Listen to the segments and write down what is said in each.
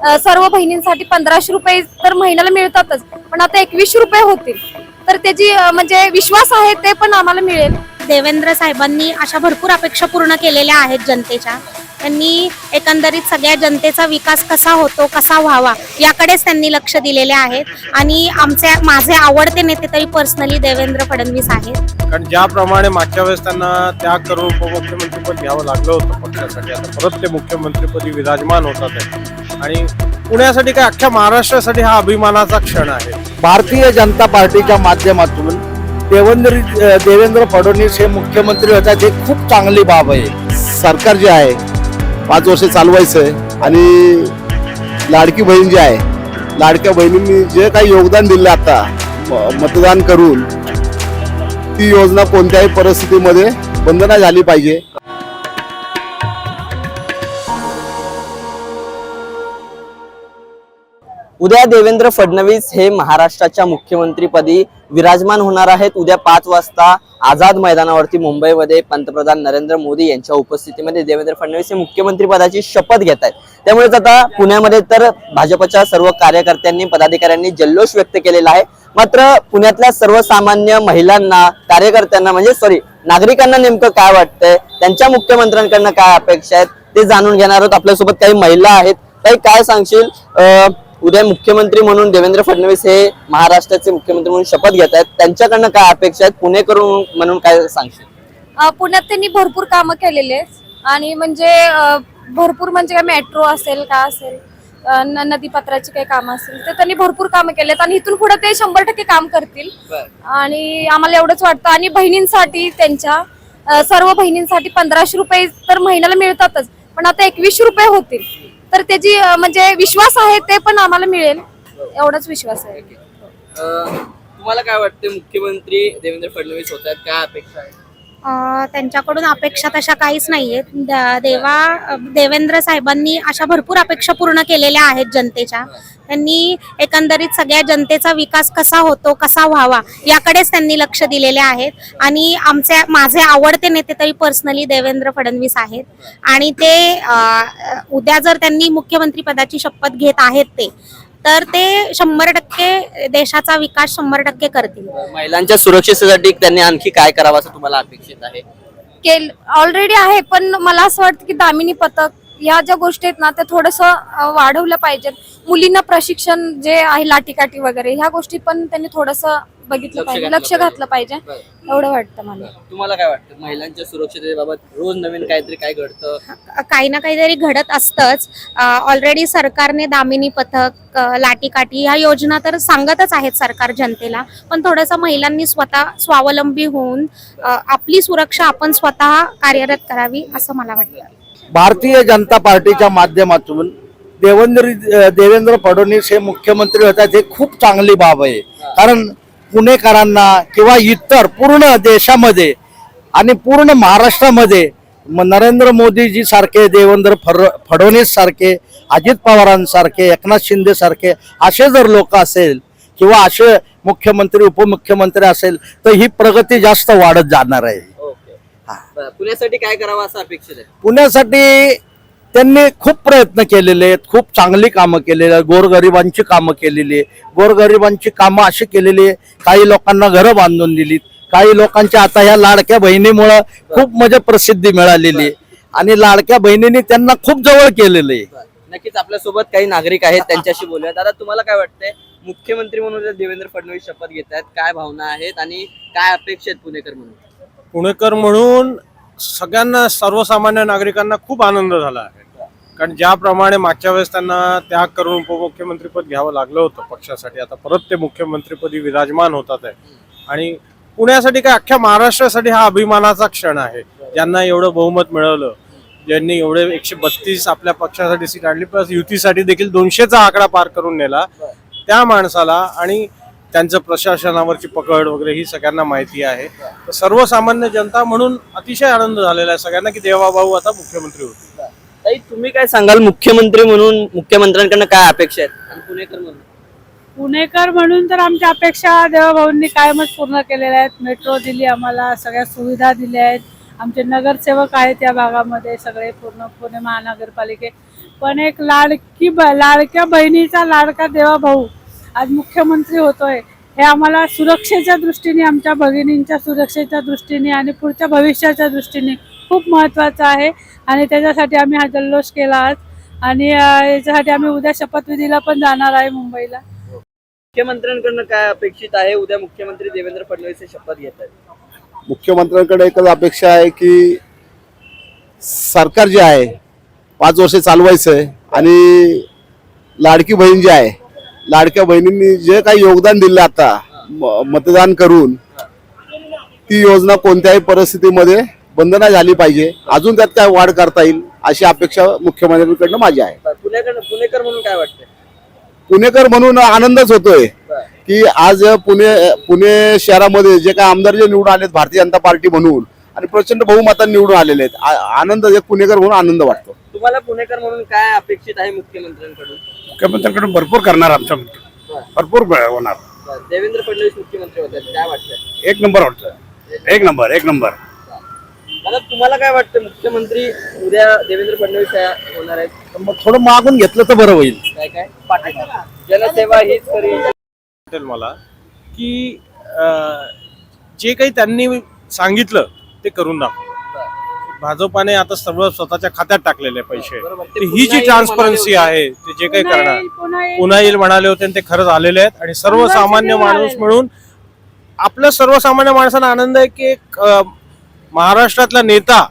सर्व बहिणींसाठी पंधराशे रुपये तर महिन्याला मिळतातच. पण आता एकवीसशे रुपये होतील. तर त्याची म्हणजे विश्वास आहे ते पण आम्हाला मिळेल. देवेंद्र साहेबांनी अशा भरपूर अपेक्षा पूर्ण केलेल्या आहेत जनतेच्या. त्यांनी एकंदरीत सगळ्या जनतेचा विकास कसा होतो कसा व्हावा याकडेच त्यांनी लक्ष दिलेले आहेत. आणि आमचे माझे आवडते नेते तरी पर्सनली देवेंद्र फडणवीस आहेत. कारण ज्याप्रमाणे मागच्या वेळेस त्यांना त्याग करून उपमुख्यमंत्रीपद घ्यावं लागलं होतं पक्षासाठी आता परत ते मुख्यमंत्रीपदी विराजमान होतात. आणि पुण्यासाठी काय अख्ख्या महाराष्ट्रासाठी हा अभिमानाचा क्षण आहे. भारतीय जनता पार्टीच्या माध्यमातून देवेंद्र देवेंद्र फडणवीस हे मुख्यमंत्री आहेत हे खूप चांगली बाब आहे. सरकार जे आहे पाच वर्ष चालवायचं आहे आणि लाडकी बहीण जी आहे लाडक्या बहिणींनी जे काही योगदान दिलं आता मतदान करून ती योजना कोणत्याही परिस्थितीमध्ये बंद नाही झाली पाहिजे. उद्या देवेंद्र फडणवीस हे महाराष्ट्राच्या मुख्यमंत्रीपदी विराजमान होणार आहेत. उद्या पाच वाजता आझाद मैदानावरती मुंबईमध्ये पंतप्रधान नरेंद्र मोदी यांच्या उपस्थितीमध्ये देवेंद्र फडणवीस हे मुख्यमंत्री पदाची शपथ घेत आहेत. त्यामुळेच आता पुण्यामध्ये तर भाजपच्या सर्व कार्यकर्त्यांनी पदाधिकाऱ्यांनी जल्लोष व्यक्त केलेला आहे. मात्र पुण्यातल्या सर्वसामान्य महिलांना कार्यकर्त्यांना म्हणजे सॉरी नागरिकांना नेमकं काय वाटतंय त्यांच्या मुख्यमंत्र्यांकडनं काय अपेक्षा आहेत ते जाणून घेणार आहोत. आपल्यासोबत काही महिला आहेत. काही काय सांगशील? अं, उद्या मुख्यमंत्री म्हणून देवेंद्र फडणवीस हे महाराष्ट्राचे मुख्यमंत्री म्हणून शपथ घेत आहेत. त्यांच्याकडनं काय अपेक्षा आहेत? पुणेकरू म्हणून काय सांगशील? पुण्यात त्यांनी भरपूर कामं केलेली आणि म्हणजे भरपूर म्हणजे काय मेट्रो असेल काय असेल नदीपात्राची काही कामं असतील तर त्यांनी भरपूर कामं केलेत आणि इथून पुढे ते शंभर टक्के काम करतील. आणि आम्हाला एवढंच वाटतं. आणि बहिणींसाठी त्यांच्या सर्व बहिणींसाठी पंधराशे रुपये तर महिन्याला मिळतातच. पण आता एकवीसशे रुपये होतील. तर त्याची म्हणजे विश्वास आहे ते पण आम्हाला मिळेल. एवढाच विश्वास आहे. तुम्हाला काय वाटते मुख्यमंत्री देवेंद्र फडणवीस होत आहेत? काय अपेक्षा आहे त्यांच्याकडून अपेक्षा तशा काहीच नाही आहेत देवा देवेंद्र साहेबांनी अशा भरपूर अपेक्षा पूर्ण केलेल्या आहेत जनतेच्या. त्यांनी एकंदरीत सगळ्या जनतेचा विकास कसा होतो कसा व्हावा याकडेच त्यांनी लक्ष दिलेले आहेत. आणि आमचे माझे आवडते नेते तरी पर्सनली देवेंद्र फडणवीस आहेत. आणि ते उद्या जर त्यांनी मुख्यमंत्री पदाची शपथ घेत आहेत ते तर ते शंभर टक्के देशाचा विकास शंभर टक्के करतील. महिलांच्या सुरक्षेसाठी त्यांनी आणखी काय करावं असं तुम्हाला अपेक्षित आहे? केल ऑलरेडी आहे पण मला असं वाटतं की दामिनी पथक ह्या ज्या गोष्टी आहेत ना त्या थोडस वाढवल्या पाहिजेत. मुलींना प्रशिक्षण जे आहे लाठीकाठी वगैरे ह्या गोष्टी पण त्यांनी थोडस बघितलं लक्ष पाहिजे घातलं लक्ष घातलं पाहिजे. एवढं वाटतं मला. तुम्हाला काय वाटतं? महिलांच्या सुरक्षिततेबाबत रोज नवीन काहीतरी काय घडतं? काही ना काहीतरी घडत असतंच. ऑलरेडी सरकारने दामिनी पथक अ, लाठीकाठी ह्या योजना तर सांगतच आहेत सरकार जनतेला. पण थोडंसं महिलांनी स्वतः स्वावलंबी होऊन अ, आपली सुरक्षा आपण स्वतः कार्यरत करावी असं मला वाटतं. भारतीय जनता पार्टीच्या माध्यमातून देवेंद्र देवेंद्र फडणवीस हे मुख्यमंत्री होतात हे खूप चांगली बाब आहे. कारण पुणेकरांना किंवा इतर पूर्ण देशामध्ये आणि पूर्ण महाराष्ट्रामध्ये म- नरेंद्र मोदीजी सारखे देवेंद्र फड फडणवीस सारखे अजित पवारांसारखे एकनाथ शिंदे सारखे असे जर लोक असेल किंवा असे मुख्यमंत्री उपमुख्यमंत्री असेल तर ही प्रगती जास्त वाढत जाणार आहे. पुण्यासाठी काय करावं असं अपेक्षित आहे? पुण्यासाठी त्यांनी खूप प्रयत्न केलेले आहेत खूप चांगली कामं केलेली आहेत गोरगरिबांची कामं केलेली आहे गोरगरिबांची कामं अशी केलेली आहे काही लोकांना घरं बांधून दिलीत काही लोकांच्या आता ह्या लाडक्या बहिणीमुळं खूप म्हणजे प्रसिद्धी मिळालेली आहे. आणि लाडक्या बहिणींनी त्यांना खूप जवळ केलेलं आहे. नक्कीच आपल्यासोबत काही नागरिक आहेत त्यांच्याशी बोलूया. दादा तुम्हाला काय वाटतंय? मुख्यमंत्री म्हणून जर देवेंद्र फडणवीस शपथ घेत आहेत काय भावना आहेत आणि काय अपेक्षा आहेत पुणेकर म्हणून? पुणेकर म्हणून सगळ्यांना सर्वसामान्य नागरिकांना खूप आनंद झाला आहे. कारण ज्याप्रमाणे मागच्या वेळेस त्यांना त्याग करून उपमुख्यमंत्रीपद घ्यावं लागलं होतं पक्षासाठी आता परत ते मुख्यमंत्रीपदी विराजमान होतात आहे. आणि पुण्यासाठी काय अख्ख्या महाराष्ट्रासाठी हा अभिमानाचा क्षण आहे. ज्यांना एवढं बहुमत मिळवलं ज्यांनी एवढे एकशे बत्तीस आपल्या पक्षासाठी सीट आणली प्लस युतीसाठी देखील दोनशेचा आकडा पार करून नेला त्या माणसाला. आणि त्यांचं प्रशासनावरची पकड वगैरे ही सगळ्यांना माहिती आहे. तर सर्वसामान्य जनता म्हणून अतिशय आनंद झालेला आहे सगळ्यांना की देवाभाऊ आता मुख्यमंत्री होते ताई तुम्ही काय सांगाल? मुख्यमंत्री म्हणून मुख्यमंत्र्यांकडनं काय अपेक्षा आहेत? आणि पुणेकर म्हणून? पुणेकर म्हणून तर आमच्या अपेक्षा देवाभाऊंनी कायमच पूर्ण केलेल्या आहेत. मेट्रो दिली आम्हाला सगळ्या सुविधा दिल्या आहेत. आमचे नगरसेवक आहेत या भागामध्ये सगळे पूर्ण पुणे महानगरपालिके. पण एक लाडकी ब- लाडक्या बहिणीचा लाडका देवाभाऊ आज मुख्यमंत्री होतोय. हे आम्हाला सुरक्षेच्या दृष्टीने आमच्या भगिनींच्या सुरक्षेच्या दृष्टीने आणि पुढच्या भविष्याच्या दृष्टीने खूप महत्त्वाचं आहे. आणि त्याच्यासाठी आम्ही हा जल्लोष केला आज. आणि याच्यासाठी आम्ही उद्या शपथविधीला पण जाणार आहे मुंबईला. मुख्यमंत्र्यांकडनं काय अपेक्षित आहे? उद्या मुख्यमंत्री देवेंद्र फडणवीस हे शपथ घेत आहेत. मुख्यमंत्र्यांकडे एकच अपेक्षा आहे की सरकार जे आहे पाच वर्ष चालवायचं आहे आणि लाडकी बहीण जी आहे लाडक्या बहिणींनी जे काही योगदान दिलं आता मतदान करून ती योजना कोणत्याही परिस्थितीमध्ये बंद नाही झाली पाहिजे. अजून त्यात काय वाढ करता येईल अशी अपेक्षा मुख्यमंत्र्यांकडनं माझी आहे. पुणेकर पुणेकर म्हणून काय वाटतंय? पुणेकर म्हणून आनंदच होतोय की आज पुणे पुणे शहरामध्ये जे काही आमदार जे निवडून आलेत भारतीय जनता पार्टी म्हणून आणि प्रचंड बहुमतांनी निवडून आलेले आहेत आनंद एक पुणेकर म्हणून आनंद वाटतो. तुम्हाला पुणेकर म्हणून काय अपेक्षित आहे मुख्यमंत्र्यांकडून? मुख्यमंत्र्यांकडून भरपूर करणार आमच्या भरपूर होणार. देवेंद्र फडणवीस मुख्यमंत्री होते काय वाटतंय? एक नंबर वाटतं. एक नंबर एक नंबर. मला तुम्हाला काय वाटतं मुख्यमंत्री उद्या देवेंद्र फडणवीस होणार आहेत? मग थोडं मागून घेतलं तर बरं होईल. काय काय? जनसेवा हीच खरी वाटेल मला की अं, जे काही त्यांनी सांगितलं ते करून दाखव. भाजपाने आता सर्व स्वतःच्या खात्यात टाकलेले पैसे. बरोबर. ते तर ही पुन्हा जी येईल ट्रान्सपरन्सी म्हणाले आहे ते जे काही पुन्हा करणार. येईल, पुन्हा येईल. पुन्हा येईल म्हणाले होते आणि ते खरंच आलेले आहेत. आणि सर्वसामान्य माणूस. म्हणून आपल्या सर्वसामान्य माणसाला आनंद आहे की एक अं, महाराष्ट्रातला नेता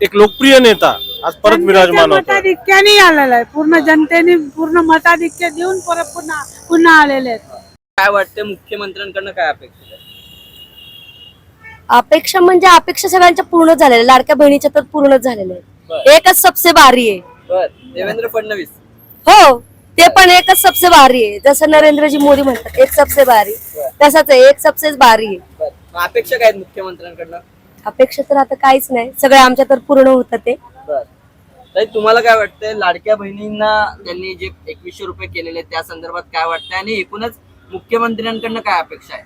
एक लोकप्रिय नेता आज परत विराजमान होतो मताधिक्याने आलेला आहे. पूर्ण जनतेने पूर्ण मताधिक्य देऊन परत पुन्हा पुन्हा आलेले आहेत. काय वाटतं मुख्यमंत्र्यांकडनं काय अपेक्षित आहे अपेक्षा म्हणजे अपेक्षा सगळ्यांच्या पूर्ण झालेल्या लाडक्या बहिणीच्या तर पूर्णच झालेल्या आहेत. एकच सबसे भारी आहे. बर. देवेंद्र फडणवीस. हो ते पण एकच सबसे भारी आहे. जसं नरेंद्रजी मोदी म्हणतात एक सबसे भारी. तसाच आहे एक सबसेच भारी आहे. बर. मग अपेक्षा काय आहेत मुख्यमंत्र्यांकडनं? अपेक्षा तर आता काहीच नाही. सगळे आमच्या तर पूर्ण होतं ते. बर. तुम्हाला काय वाटतंय? लाडक्या बहिणींना त्यांनी जे एकवीसशे रुपये केलेले त्या संदर्भात काय वाटतंय? आणि एकूणच मुख्यमंत्र्यांकडनं काय अपेक्षा आहे?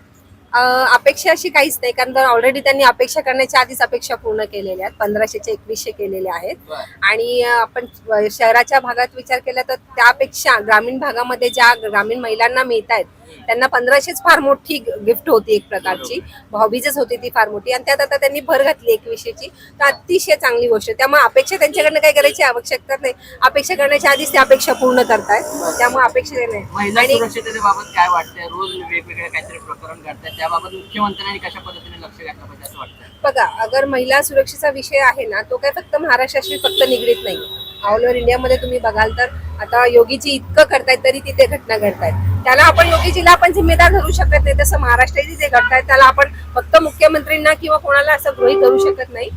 अं, अपेक्षा अशी काहीच नाही कारण ऑलरेडी त्यांनी अपेक्षा करण्याच्या आधीच अपेक्षा पूर्ण केलेल्या आहेत. पंधराशेचे एकवीसशे केलेले आहेत. बर. आणि अं, आपण शहराच्या भागात विचार केला तर त्यापेक्षा ग्रामीण भागामध्ये ज्या ग्रामीण महिलांना मिळत आहेत त्यांना पंधराशेच फार मोठी गिफ्ट होती एक प्रकारची. भाऊबीजच होती ती फार मोठी. आणि त्यात आता त्यांनी भर घातली एकवीसशेची तर अतिशय चांगली गोष्ट. आहे. त्यामुळे अपेक्षा त्यांच्याकडनं काही करायची आवश्यकता नाही. अपेक्षा करण्याच्या आधीच ते अपेक्षा पूर्ण करतायत. त्यामुळे अपेक्षा नाही. महिला आणि सुरक्षिततेबाबत काय वाटतंय? रोज वेगवेगळे काहीतरी प्रकरण घडतात. त्याबाबत मुख्यमंत्र्यांनी कशा पद्धतीने लक्ष घातलं पाहिजे असं वाटतंय? बघा अगर महिला सुरक्षेचा विषय आहे ना तो काय फक्त महाराष्ट्राशी फक्त निगडीत नाही. ऑल ओव्हर इंडियामध्ये तुम्ही बघाल तर आता योगीजी इतकं करतायत तरी तिथे घटना घडतायत. त्याला आपण योगीजीला आपण जिम्मेदार धरू शकत नाही. तसं महाराष्ट्रात जे घडतायत त्याला आपण फक्त मुख्यमंत्रींना किंवा कोणाला असं गृहीत धरू शकत नाही.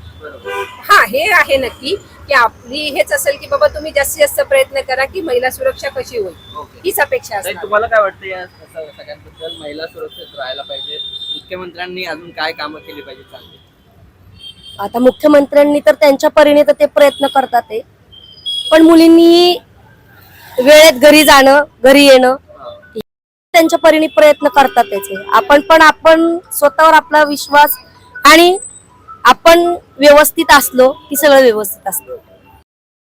हा हे आहे नक्की की आपली हेच असेल की बाबा तुम्ही जास्तीत जास्त प्रयत्न करा की महिला सुरक्षा कशी होईल. हीच अपेक्षा असते तुम्हाला काय वाटतं या सगळ्यांबद्दल? महिला सुरक्षित राहायला पाहिजे. मुख्यमंत्र्यांनी अजून काय कामं केली पाहिजे चांगली? आता मुख्यमंत्र्यांनी तर त्यांच्या परीने तर ते प्रयत्न करतात पण मुलींनी वेळेत घरी जाणं घरी येणं त्यांच्या परीने प्रयत्न करतात त्याचे. आपण पण आपण स्वतःवर आपला विश्वास आणि आपण व्यवस्थित असलो की सगळं व्यवस्थित असतं.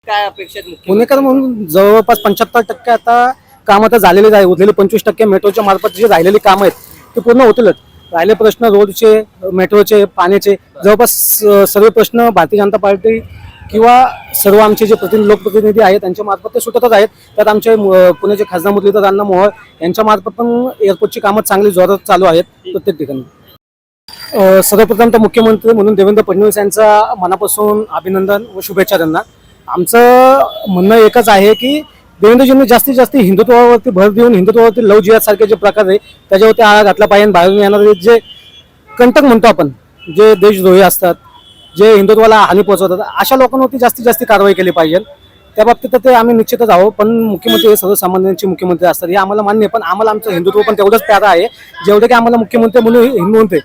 काय अपेक्षा पुणेकर म्हणून जवळपास पंच्याहत्तर टक्के आता काम आता झालेले आहे उरलेले पंचवीस टक्के मेट्रोच्या मार्फत जे राहिलेली कामं आहेत ते पूर्ण होतीलच. राहिले प्रश्न रोडचे मेट्रोचे पाण्याचे. जवळपास सर्व प्रश्न भारतीय जनता पार्टी किंवा सर्व आमचे जे प्रतिनिधी लोकप्रतिनिधी आहेत त्यांच्या मार्फत ते सुटतच आहेत. त्यात आमचे पुण्याचे खासदार मुरलीधर अण्णा मोहोळ यांच्या मार्फत पण एअरपोर्टची कामं चांगली जोरात चालू आहेत प्रत्येक ठिकाणी. सर्वप्रथम तर मुख्यमंत्री म्हणून देवेंद्र फडणवीस यांचा मनापासून अभिनंदन व शुभेच्छा त्यांना. आमचं म्हणणं एकच आहे की देवेंद्रजींनी जास्तीत जास्त हिंदुत्वावरती भर देऊन हिंदुत्वावरती लव जिहाद सारखे जे प्रकार आहे त्याच्यावरती आळा घातला पाहिजे बाहेरून येणारे जे कंटक म्हणतो आपण जे देशद्रोही असतात जे हिंदुत्वाला हानी पोहोचवतात अशा लोकांवरती जास्तीत जास्त कारवाई केली पाहिजे. त्या बाबतीत तर ते आम्ही निश्चितच आहोत पण मुख्यमंत्री हे सर्वसामान्यांचे मुख्यमंत्री असतात हे आम्हाला मान्य आहे पण आम्हाला आमचं हिंदुत्व पण तेवढंच प्यारा आहे. जेवढं की आम्हाला मुख्यमंत्री म्हणून हिंदू म्हणते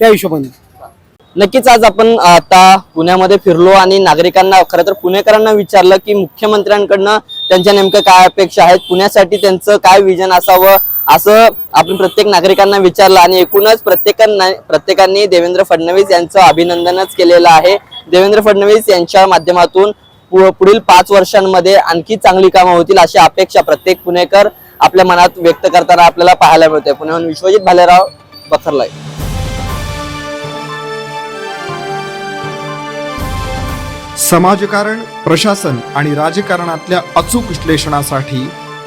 त्या हिशोबाने. नक्कीच आज आपण आता पुण्यामध्ये फिरलो आणि नागरिकांना खरं तर पुणेकरांना विचारलं की मुख्यमंत्र्यांकडनं त्यांच्या नेमक्या काय अपेक्षा आहेत पुण्यासाठी त्यांचं काय विजन असावं असं आपण प्रत्येक नागरिकांना विचारलं आणि एकूणच प्रत्येकांना प्रत्येकांनी देवेंद्र फडणवीस यांचं अभिनंदनच केलेलं आहे. देवेंद्र फडणवीस यांच्या माध्यमातून पु- पुढील पाच वर्षांमध्ये आणखी चांगली कामं होतील अशी अपेक्षा प्रत्येक पुणेकर आपल्या मनात व्यक्त करताना आपल्याला पाहायला मिळते पुण्याहून विश्वजित भालेराव बखरलाय. समाजकारण प्रशासन आणि राजकारणातल्या अचूक विश्लेषणासाठी